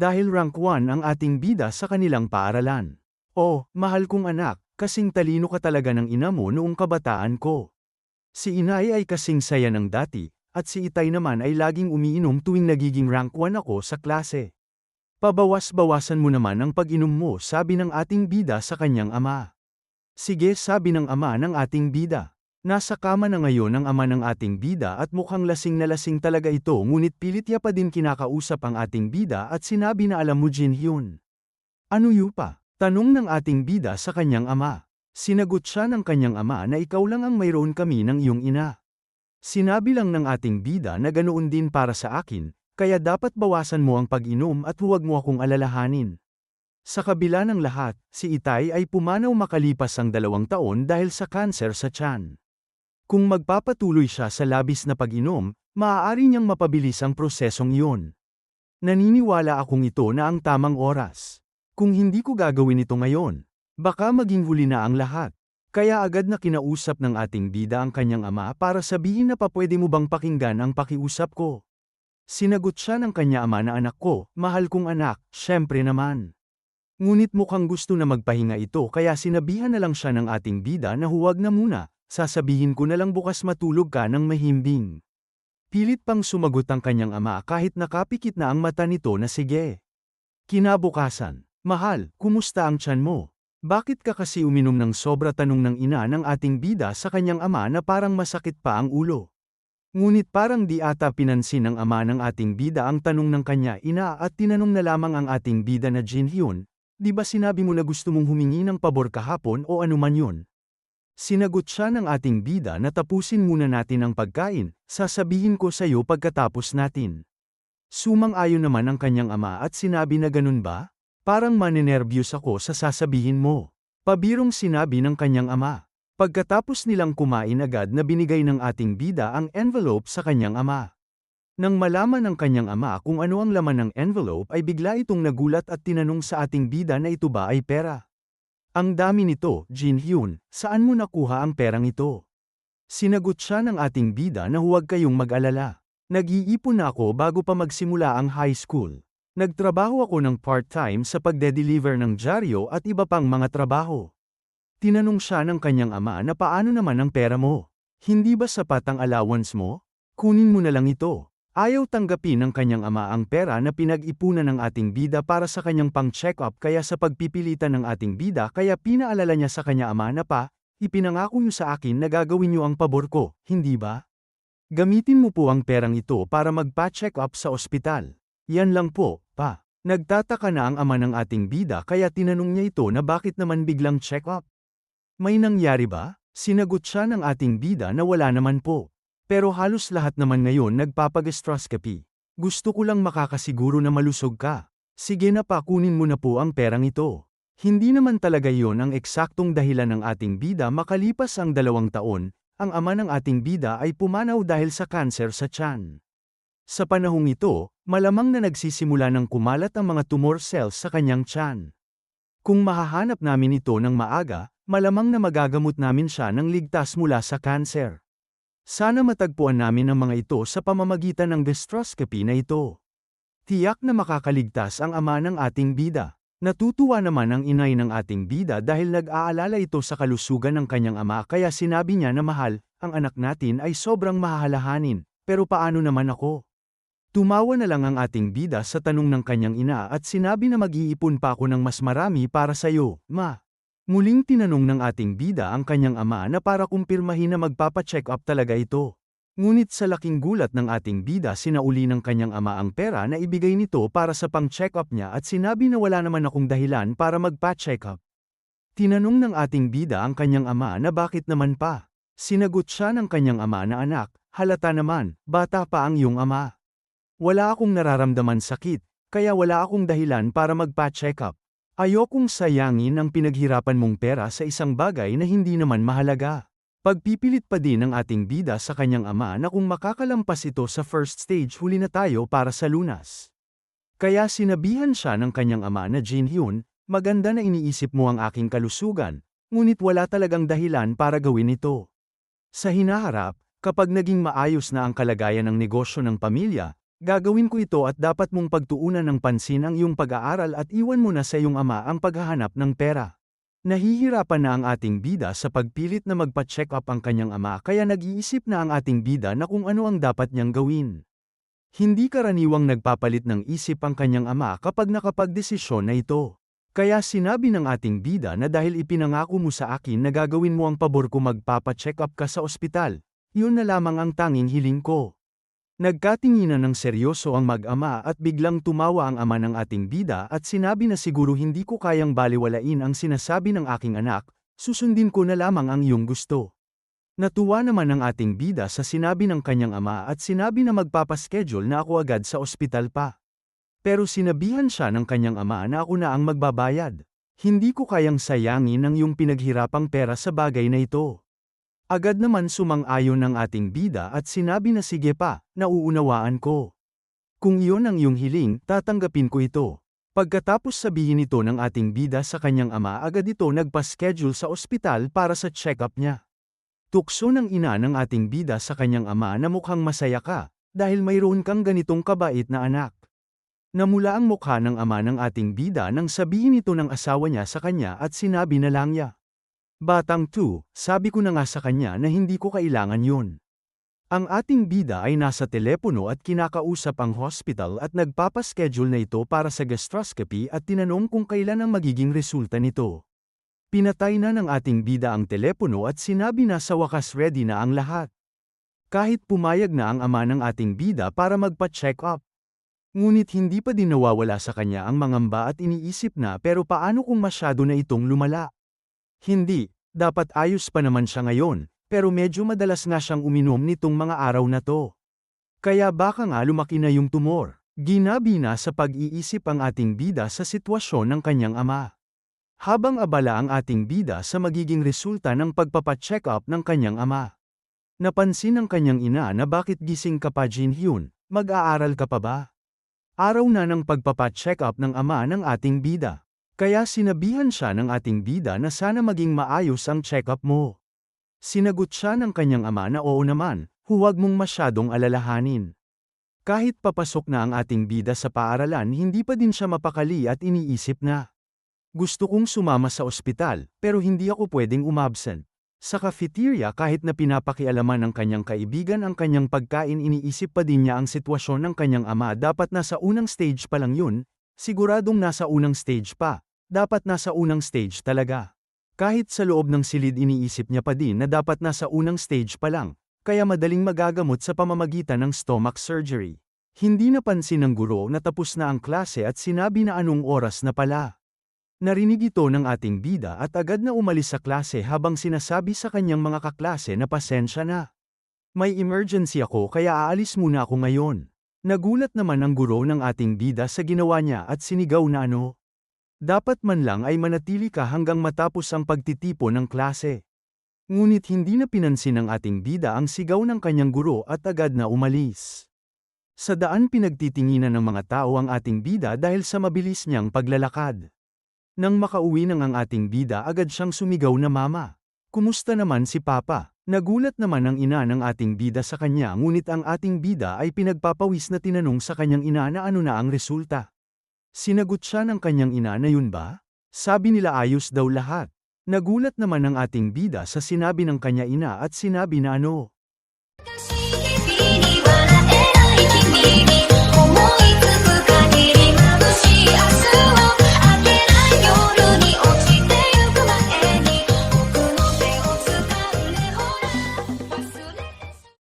Dahil rank 1 ang ating bida sa kanilang paaralan. Oh, mahal kong anak, kasing talino ka talaga ng ina mo noong kabataan ko. Si inay ay kasing saya ng dati, at si itay naman ay laging umiinom tuwing nagiging rank 1 ako sa klase. Pabawas-bawasan mo naman ang pag-inom mo sabi ng ating bida sa kanyang ama. Sige sabi ng ama ng ating bida. Nasa kama na ngayon ang ama ng ating bida at mukhang lasing na lasing talaga ito ngunit pilit pa din kinakausap ang ating bida at sinabi na alam mo Jin Hyun. Ano yu pa? Tanong ng ating bida sa kanyang ama. Sinagot siya ng kanyang ama na ikaw lang ang mayroon kami ng iyong ina. Sinabi lang ng ating bida na ganoon din para sa akin, kaya dapat bawasan mo ang pag-inom at huwag mo akong alalahanin. Sa kabila ng lahat, si Itay ay pumanaw makalipas ang dalawang taon dahil sa kanser sa tiyan. Kung magpapatuloy siya sa labis na pag-inom, maaari niyang mapabilis ang prosesong iyon. Naniniwala akong ito na ang tamang oras. Kung hindi ko gagawin ito ngayon, baka maging huli na ang lahat. Kaya agad na kinausap ng ating bida ang kanyang ama para sabihin na pa pwede mo bang pakinggan ang pakiusap ko. Sinagot siya ng kanya ama na anak ko, mahal kong anak, syempre naman. Ngunit mukhang gusto na magpahinga ito kaya sinabihan na lang siya ng ating bida na huwag na muna, sasabihin ko na lang bukas matulog ka ng mahimbing. Pilit pang sumagot ang kanyang ama kahit nakapikit na ang mata nito na sige. Kinabukasan, mahal, kumusta ang tiyan mo? Bakit ka kasi uminom ng sobra tanong ng ina ng ating bida sa kanyang ama na parang masakit pa ang ulo? Ngunit parang di ata pinansin ng ama ng ating bida ang tanong ng kanya ina at tinanong na lamang ang ating bida na Jin Hyun, di ba sinabi mo na gusto mong humingi ng pabor kahapon o anuman yun? Sinagot siya ng ating bida na tapusin muna natin ang pagkain, sasabihin ko sa iyo pagkatapos natin. Sumang-ayon naman ang kanyang ama at sinabi na ganun ba? Parang maninervyos ako sa sasabihin mo. Pabirong sinabi ng kanyang ama. Pagkatapos nilang kumain agad na binigay ng ating bida ang envelope sa kanyang ama. Nang malaman ng kanyang ama kung ano ang laman ng envelope ay bigla itong nagulat at tinanong sa ating bida na ito ba ay pera. Ang dami nito, Jin Hyun, saan mo nakuha ang perang ito? Sinagot siya ng ating bida na huwag kayong mag-alala. Nag-iipon na ako bago pa magsimula ang high school. Nagtrabaho ako ng part-time sa pagde-deliver ng dyaryo at iba pang mga trabaho. Tinanong siya ng kanyang ama na paano naman ang pera mo? Hindi ba sapat ang allowance mo? Kunin mo na lang ito. Ayaw tanggapin ng kanyang ama ang pera na pinag-ipunan ng ating bida para sa kanyang pang-check-up kaya sa pagpipilitan ng ating bida kaya pinaalala niya sa kanya ama na pa, ipinangako niyo sa akin na gagawin niyo ang pabor ko, hindi ba? Gamitin mo po ang perang ito para magpa-check up sa ospital. Yan lang po, pa. Nagtataka na ang ama ng ating bida kaya tinanong niya ito na bakit naman biglang check up. May nangyari ba? Sinagot siya ng ating bida na wala naman po. Pero halos lahat naman ngayon nagpapagastroscopy. Gusto ko lang makakasiguro na malusog ka. Sige na pa kunin mo na po ang perang ito. Hindi naman talaga yon ang eksaktong dahilan ng ating bida makalipas ang dalawang taon, ang ama ng ating bida ay pumanaw dahil sa kanser sa tiyan. Sa panahong ito, malamang na nagsisimula ng kumalat ang mga tumor cells sa kanyang tiyan. Kung mahahanap namin ito ng maaga, malamang na magagamot namin siya ng ligtas mula sa kanser. Sana matagpuan namin ang mga ito sa pamamagitan ng gastroscopy na ito. Tiyak na makakaligtas ang ama ng ating bida. Natutuwa naman ang inay ng ating bida dahil nag-aalala ito sa kalusugan ng kanyang ama kaya sinabi niya na mahal, ang anak natin ay sobrang mahalahanin, pero paano naman ako? Tumawa na lang ang ating bida sa tanong ng kanyang ina at sinabi na mag-iipon pa ako ng mas marami para sa iyo, ma. Muling tinanong ng ating bida ang kanyang ama na para kumpirmahin na magpapacheck up talaga ito. Ngunit sa laking gulat ng ating bida sinauli ng kanyang ama ang pera na ibigay nito para sa pang-check up niya at sinabi na wala naman akong dahilan para magpa-check up. Tinanong ng ating bida ang kanyang ama na bakit naman pa. Sinagot siya ng kanyang ama na anak, halata naman, bata pa ang iyong ama. Wala akong nararamdaman sakit, kaya wala akong dahilan para magpa-check up. Ayokong sayangin ang pinaghirapan mong pera sa isang bagay na hindi naman mahalaga. Pagpipilit pa din ng ating bida sa kanyang ama na kung makakalampas ito sa first stage huli na tayo para sa lunas. Kaya sinabihan siya ng kanyang ama na Jin Hyun, maganda na iniisip mo ang aking kalusugan, ngunit wala talagang dahilan para gawin ito. Sa hinaharap, kapag naging maayos na ang kalagayan ng negosyo ng pamilya, Gagawin ko ito at dapat mong pagtuunan ng pansin ang iyong pag-aaral at iwan mo na sa iyong ama ang paghahanap ng pera. Nahihirapan na ang ating bida sa pagpilit na magpa-check up ang kanyang ama kaya nag-iisip na ang ating bida na kung ano ang dapat niyang gawin. Hindi karaniwang nagpapalit ng isip ang kanyang ama kapag nakapagdesisyon na ito. Kaya sinabi ng ating bida na dahil ipinangako mo sa akin na gagawin mo ang pabor ko magpapa-check up ka sa ospital, yun na lamang ang tanging hiling ko. Nagkatinginan ng seryoso ang mag-ama at biglang tumawa ang ama ng ating bida at sinabi na siguro hindi ko kayang baliwalain ang sinasabi ng aking anak, susundin ko na lamang ang iyong gusto. Natuwa naman ang ating bida sa sinabi ng kanyang ama at sinabi na magpapaschedule na ako agad sa ospital pa. Pero sinabihan siya ng kanyang ama na ako na ang magbabayad. Hindi ko kayang sayangin ang iyong pinaghirapang pera sa bagay na ito. Agad naman sumang-ayon ng ating bida at sinabi na sige pa, nauunawaan ko. Kung iyon ang iyong hiling, tatanggapin ko ito. Pagkatapos sabihin ito ng ating bida sa kanyang ama agad ito nagpa-schedule sa ospital para sa check-up niya. Tukso ng ina ng ating bida sa kanyang ama na mukhang masaya ka, dahil mayroon kang ganitong kabait na anak. Namula ang mukha ng ama ng ating bida nang sabihin ito ng asawa niya sa kanya at sinabi na lang niya. Batang 2, sabi ko na nga sa kanya na hindi ko kailangan yun. Ang ating bida ay nasa telepono at kinakausap ang hospital at nagpapaschedule na ito para sa gastroscopy at tinanong kung kailan ang magiging resulta nito. Pinatay na ng ating bida ang telepono at sinabi na sa wakas ready na ang lahat. Kahit pumayag na ang ama ng ating bida para magpa-check up. Ngunit hindi pa din nawawala sa kanya ang mangamba at iniisip na pero paano kung masyado na itong lumala. Hindi, dapat ayos pa naman siya ngayon, pero medyo madalas nga siyang uminom nitong mga araw na to. Kaya baka nga lumaki na yung tumor. Ginabi na sa pag-iisip ang ating bida sa sitwasyon ng kanyang ama. Habang abala ang ating bida sa magiging resulta ng pagpapacheck up ng kanyang ama. Napansin ng kanyang ina na bakit gising ka pa Jin Hyun, mag-aaral ka pa ba? Araw na ng pagpapacheck up ng ama ng ating bida. Kaya sinabihan siya ng ating bida na sana maging maayos ang check-up mo. Sinagot siya ng kanyang ama na oo naman, huwag mong masyadong alalahanin. Kahit papasok na ang ating bida sa paaralan hindi pa din siya mapakali at iniisip na. Gusto kong sumama sa ospital, pero hindi ako pwedeng umabsent. Sa cafeteria kahit na pinapakialaman ng kanyang kaibigan ang kanyang pagkain iniisip pa din niya ang sitwasyon ng kanyang ama dapat nasa unang stage pa lang yun, siguradong nasa unang stage pa, dapat nasa unang stage talaga. Kahit sa loob ng silid iniisip niya pa din na dapat nasa unang stage pa lang, kaya madaling magagamot sa pamamagitan ng stomach surgery. Hindi napansin ng guro na tapos na ang klase at sinabi na anong oras na pala. Narinig ito ng ating bida at agad na umalis sa klase habang sinasabi sa kanyang mga kaklase na pasensya na. May emergency ako kaya aalis muna ako ngayon. Nagulat naman ang guro ng ating bida sa ginawa niya at sinigaw na ano. Dapat man lang ay manatili ka hanggang matapos ang pagtitipo ng klase. Ngunit hindi na pinansin ng ating bida ang sigaw ng kanyang guro at agad na umalis. Sa daan pinagtitinginan ng mga tao ang ating bida dahil sa mabilis niyang paglalakad. Nang makauwi nang ang ating bida agad siyang sumigaw na mama. Kumusta naman si Papa? Nagulat naman ang ina ng ating bida sa kanya ngunit ang ating bida ay pinagpapawis na tinanong sa kanyang ina na ano na ang resulta. Sinagot siya ng kanyang ina na yun ba? Sabi nila ayos daw lahat. Nagulat naman ang ating bida sa sinabi ng kanya ina at sinabi na ano.